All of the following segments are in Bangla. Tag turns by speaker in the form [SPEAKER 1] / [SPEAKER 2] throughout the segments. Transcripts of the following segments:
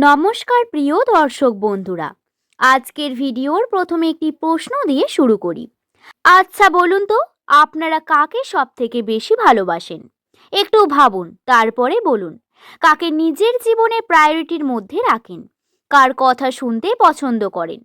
[SPEAKER 1] নমস্কার প্রিয় দর্শক বন্ধুরা। আজকের ভিডিওর প্রথমে একটি প্রশ্ন দিয়ে শুরু করি। আচ্ছা বলুন তো, আপনারা কাকে সব থেকে বেশি ভালোবাসেন? একটু ভাবুন, তারপরে বলুন। কাকে নিজের জীবনে প্রায়োরিটির মধ্যে রাখেন? কার কথা শুনতে পছন্দ করেন?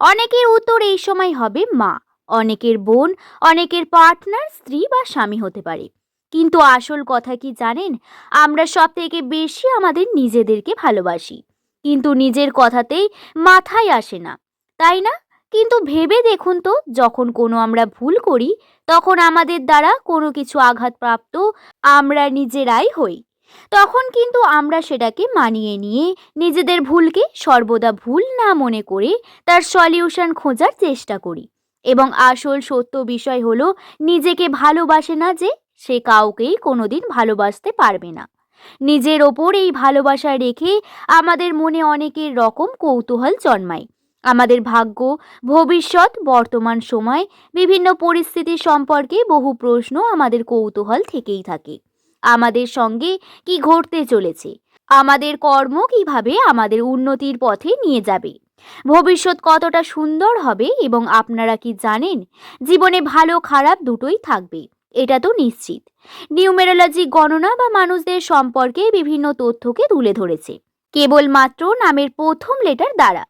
[SPEAKER 1] অনেকের উত্তর এই সময় হবে মা। অনেকের বোন, অনেকের পার্টনার স্ত্রী বা স্বামী হতে পারে। কিন্তু আসল কথা কি জানেন? আমরা সব থেকে বেশি আমাদের নিজেদেরকে ভালোবাসি। কিন্তু নিজের কথাতেই মাথায় আসে না। তাই না? কিন্তু ভেবে দেখুন তো, যখন কোনো আমরা ভুল করি, তখন আমাদের দ্বারা কোনো কিছু আঘাতপ্রাপ্ত আমরা নিজেরাই হই। তখন কিন্তু আমরা সেটাকে মানিয়ে নিয়ে নিজেদের ভুলকে সর্বদা ভুল না মনে করে তার সলিউশন খোঁজার চেষ্টা করি। এবং আসল সত্য বিষয় হলো, নিজেকে ভালোবাসে না যে, সে কাউকেই কোনোদিন ভালোবাসতে পারবে না। নিজের ওপর এই ভালোবাসা রেখে আমাদের মনে অনেকের রকম কৌতূহল জন্মায়। আমাদের ভাগ্য, ভবিষ্যৎ, বর্তমান সময়, বিভিন্ন পরিস্থিতি সম্পর্কে বহু প্রশ্ন আমাদের কৌতূহল থেকেই থাকে। আমাদের সঙ্গে কি ঘটতে চলেছে? আমাদের কর্ম কীভাবে আমাদের উন্নতির পথে নিয়ে যাবে? ভবিষ্যৎ কতটা সুন্দর হবে এবং আপনারা কি জানেন? জীবনে ভালো খারাপ দুটোই থাকবে। এটা তো নিশ্চিত। নিউমেরোলজি, গণনা বা মানুষদের সম্পর্কে বিভিন্ন তথ্যকে তুলে ধরেছে। কেবলমাত্র নামের প্রথম লেটার দ্বারা।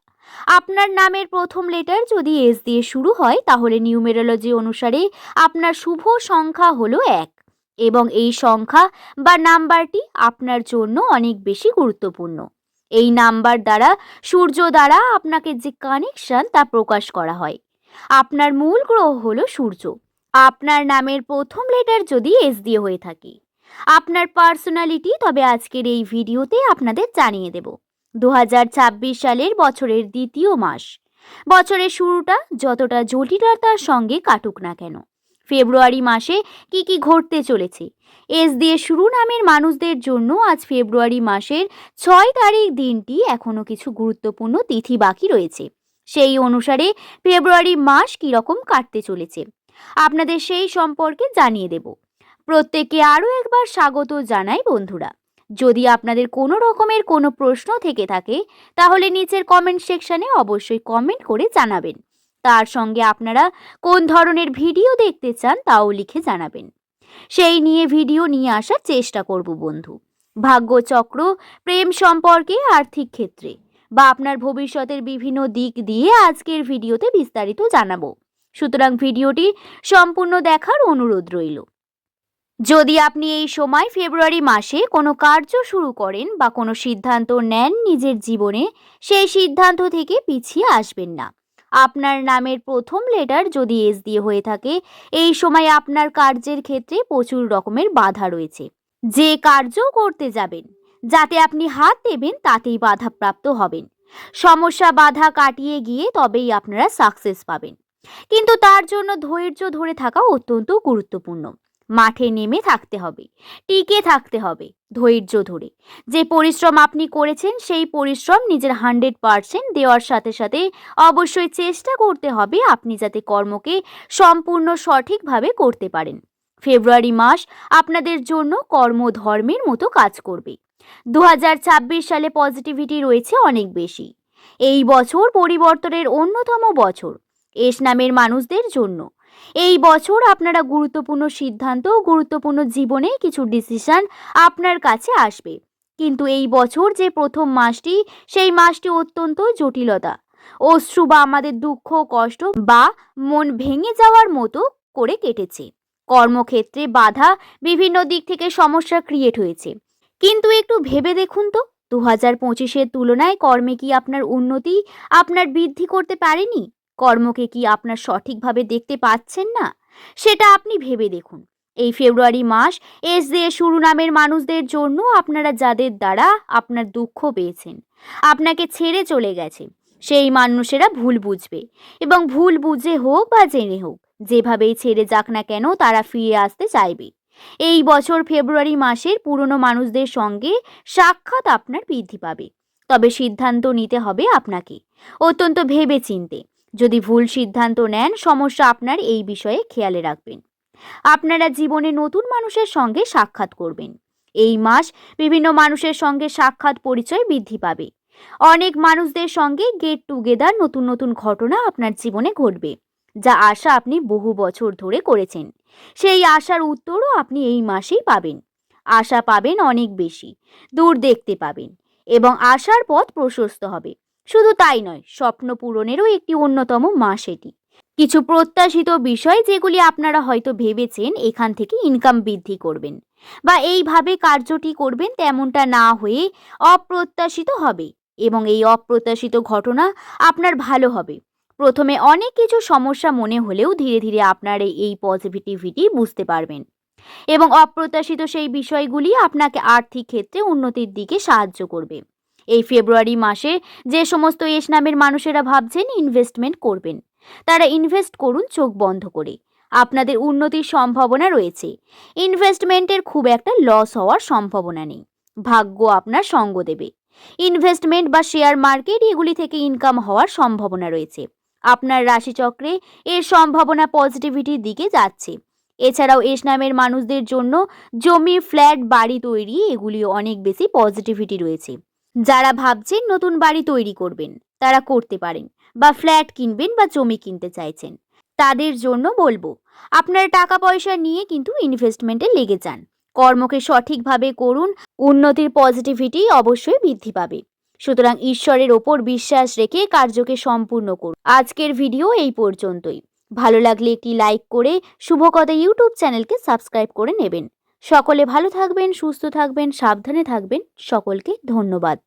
[SPEAKER 1] আপনার নামের প্রথম লেটার যদি এস দিয়ে শুরু হয়, তাহলে নিউমেরোলজি অনুসারে আপনার শুভ সংখ্যা হলো এক এবং এই সংখ্যা বা নাম্বারটি আপনার জন্য অনেক বেশি গুরুত্বপূর্ণ। এই নাম্বার দ্বারা, সূর্য দ্বারা আপনাকে যে কানেকশন তা প্রকাশ করা হয়। আপনার মূল গ্রহ হলো সূর্য। আপনার নামের প্রথম লেটার যদি এস দিয়ে হয়ে থাকে। আপনার পার্সোনালিটি তবে আজকের এই ভিডিওতে আপনাদের জানিয়ে দেব। দু হাজার ছাব্বিশ সালের বছরের দ্বিতীয় মাস। বছরের শুরুটা যতটা জটিলতার সঙ্গে কাটুক না কেন। ফেব্রুয়ারি মাসে কি কি ঘটতে চলেছে? এস দিয়ে শুরু নামের মানুষদের জন্য আজ ফেব্রুয়ারি মাসের ছয় তারিখ দিনটি এখনও কিছু গুরুত্বপূর্ণ তিথি বাকি রয়েছে। সেই অনুসারে ফেব্রুয়ারি মাস কীরকম কাটতে চলেছে? আপনাদের সেই সম্পর্কে জানিয়ে দেব। প্রত্যেককে আরও একবার স্বাগত জানাই বন্ধুরা। যদি আপনাদের কোনো রকমের কোনো প্রশ্ন থেকে থাকে, তাহলে নিচের কমেন্ট সেকশানে অবশ্যই কমেন্ট করে জানাবেন। তার সঙ্গে আপনারা কোন ধরনের ভিডিও দেখতে চান, তাও লিখে জানাবেন। সেই নিয়ে ভিডিও নিয়ে আসার চেষ্টা করব বন্ধু। ভাগ্যচক্র, প্রেম সম্পর্কে, আর্থিক ক্ষেত্রে। বা আপনার ভবিষ্যতের বিভিন্ন দিক দিয়ে আজকের ভিডিওতে বিস্তারিত জানাব। সুতরাং ভিডিওটি সম্পূর্ণ দেখার অনুরোধ রইল। যদি আপনি এই সময় ফেব্রুয়ারি মাসে কোনো কার্য শুরু করেন বা কোনো সিদ্ধান্ত নেন নিজের জীবনে, সেই সিদ্ধান্ত থেকে পিছিয়ে আসবেন না। আপনার নামের প্রথম লেটার যদি এস দিয়ে হয়ে থাকে, এই সময় আপনার কার্যের ক্ষেত্রে প্রচুর রকমের বাধা রয়েছে। যে কার্য করতে যাবেন, যাতে আপনি হাত দেবেন তাতেই বাধাপ্রাপ্ত হবেন। সমস্যা বাধা কাটিয়ে গিয়ে তবেই আপনারা সাকসেস পাবেন। কিন্তু তার জন্য ধৈর্য ধরে থাকা অত্যন্ত গুরুত্বপূর্ণ। মাঠে নেমে থাকতে হবে, টিকে থাকতে হবে ধৈর্য ধরে। যে পরিশ্রম আপনি করেছেন, সেই পরিশ্রম নিজের হান্ড্রেড পারসেন্ট দেওয়ার সাথে সাথে অবশ্যই চেষ্টা করতে হবে আপনি যাতে কর্মকে সম্পূর্ণ সঠিকভাবে করতে পারেন। ফেব্রুয়ারি মাস আপনাদের জন্য কর্মধর্মের মতো কাজ করবে। দু হাজার ছাব্বিশ সালে পজিটিভিটি রয়েছে অনেক বেশি। এই বছর পরিবর্তনের অন্যতম বছর। এস নামের মানুষদের জন্য। এই বছর আপনারা গুরুত্বপূর্ণ সিদ্ধান্ত গুরুত্বপূর্ণ জীবনে কিছু ডিসিশন আপনার কাছে আসবে। কিন্তু এই বছর যে প্রথম মাসটি, সেই মাসটি অত্যন্ত জটিলতা। অশ্রু বা আমাদের দুঃখ, কষ্ট বা মন ভেঙে যাওয়ার মতো করে কেটেছে। কর্মক্ষেত্রে বাধা বিভিন্ন দিক থেকে সমস্যা ক্রিয়েট হয়েছে। কিন্তু একটু ভেবে দেখুন তো দু হাজার পঁচিশের তুলনায় কর্মে কি আপনার উন্নতি, আপনার বৃদ্ধি করতে পারেনি? কর্মকে কি আপনার সঠিকভাবে দেখতে পাচ্ছেন না? সেটা আপনি ভেবে দেখুন। এই ফেব্রুয়ারি মাস এস দিয়ে শুরু নামের মানুষদের জন্য আপনারা যাদের দ্বারা আপনার দুঃখ পেয়েছেন, আপনাকে ছেড়ে চলে গেছে, সেই মানুষেরা ভুল বুঝবে এবং ভুল বুঝে হোক বা জেনে হোক, যেভাবেই ছেড়ে যাক না কেন তারা ফিরে আসতে চাইবে। এই বছর ফেব্রুয়ারি মাসের পুরনো মানুষদের সঙ্গে সাক্ষাৎ আপনার বৃদ্ধি পাবে। তবে সিদ্ধান্ত নিতে হবে আপনাকে। অত্যন্ত ভেবে চিনতে যদি ভুল সিদ্ধান্ত নেন, সমস্যা আপনার এই বিষয়ে খেয়ালে রাখবেন। আপনারা জীবনে নতুন মানুষের সঙ্গে সাক্ষাৎ করবেন। এই মাস বিভিন্ন মানুষের সঙ্গে সাক্ষাৎ পরিচয় বৃদ্ধি পাবে। অনেক মানুষদের সঙ্গে গেট টুগেদার নতুন নতুন ঘটনা আপনার জীবনে ঘটবে, যা আশা আপনি বহু বছর ধরে করেছেন। সেই আশার উত্তরও আপনি এই মাসেই পাবেন। আশা পাবেন অনেক বেশি, দূর দেখতে পাবেন এবং আশার পথ প্রশস্ত হবে। শুধু তাই নয়, স্বপ্ন পূরণেরও একটি অন্যতম মাস এটি। কিছু প্রত্যাশিত বিষয় যেগুলি আপনারা হয়তো ভেবেছেন এখান থেকে ইনকাম বৃদ্ধি করবেন বা এইভাবে কার্যটি করবেন তেমনটা না হয়ে অপ্রত্যাশিত হবে এবং এই অপ্রত্যাশিত ঘটনা আপনার ভালো হবে। প্রথমে অনেক কিছু সমস্যা মনে হলেও ধীরে ধীরে আপনার এই- পজিটিভিটি বুঝতে পারবেন এবং অপ্রত্যাশিত সেই বিষয়গুলি আপনাকে আর্থিক ক্ষেত্রে উন্নতির দিকে সাহায্য করবে। এই ফেব্রুয়ারি মাসে যে সমস্ত এস নামের মানুষেরা ভাবছেন ইনভেস্টমেন্ট করবেন, তারা ইনভেস্ট করুন চোখ বন্ধ করে। আপনাদের উন্নতির সম্ভাবনা রয়েছে। ইনভেস্টমেন্টের খুব একটা লস হওয়ার সম্ভাবনা নেই। ভাগ্য আপনার সঙ্গ দেবে। ইনভেস্টমেন্ট বা শেয়ার মার্কেট এগুলি থেকে ইনকাম হওয়ার সম্ভাবনা রয়েছে। আপনার রাশিচক্রে এর সম্ভাবনা পজিটিভিটির দিকে যাচ্ছে। এছাড়াও এস নামের মানুষদের জন্য জমি ফ্ল্যাট বাড়ি তৈরি এগুলি অনেক বেশি পজিটিভিটি রয়েছে। যারা ভাবছেন নতুন বাড়ি তৈরি করবেন, তারা করতে পারেন বা ফ্ল্যাট কিনবেন বা জমি কিনতে চাইছেন। তাদের জন্য বলব, আপনার টাকা পয়সা নিয়ে কিন্তু ইনভেস্টমেন্টে লেগে যান। কর্মকে সঠিকভাবে করুন, উন্নতির পজিটিভিটি অবশ্যই বৃদ্ধি পাবে। সুতরাং ঈশ্বরের ওপর বিশ্বাস রেখে কার্যকে সম্পূর্ণ করুন। আজকের ভিডিও এই পর্যন্তই। ভালো লাগলে একটি লাইক করে শুভকথা ইউটিউব চ্যানেলকে সাবস্ক্রাইব করে নেবেন। সকলে ভালো থাকবেন সুস্থ থাকবেন সাবধানে থাকবেন। সকলকে ধন্যবাদ।